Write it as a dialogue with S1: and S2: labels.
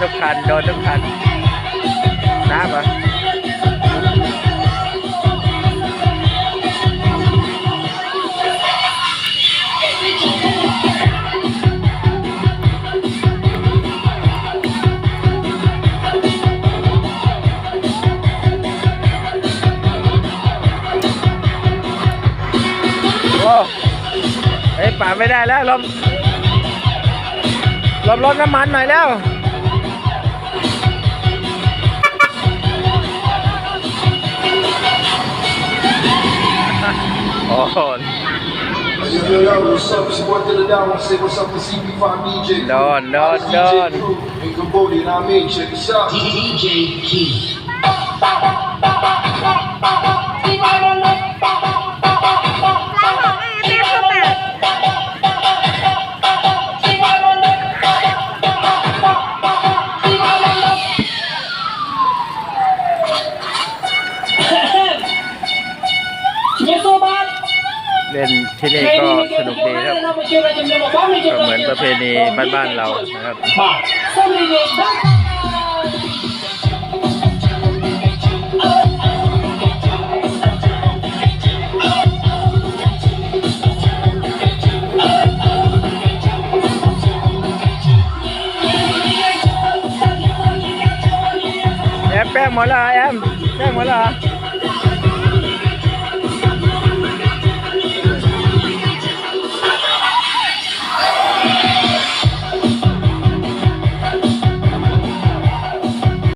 S1: ทุกคัน โดนทุกคันน้ำเหรอโอ้เฮ้ยป่าไม่ได้แล้วลมลมลดน้ำมันหน่อยแล้ว
S2: On. No, no, no. DJ
S3: Yes.
S1: เล่นที่นี่ก็สนุกดีครับก็เหมือนประเพณีบ้านๆเรานะครับแอมแป้งหมดล้วเหรอแอมแป้งหมดล้วเหรอ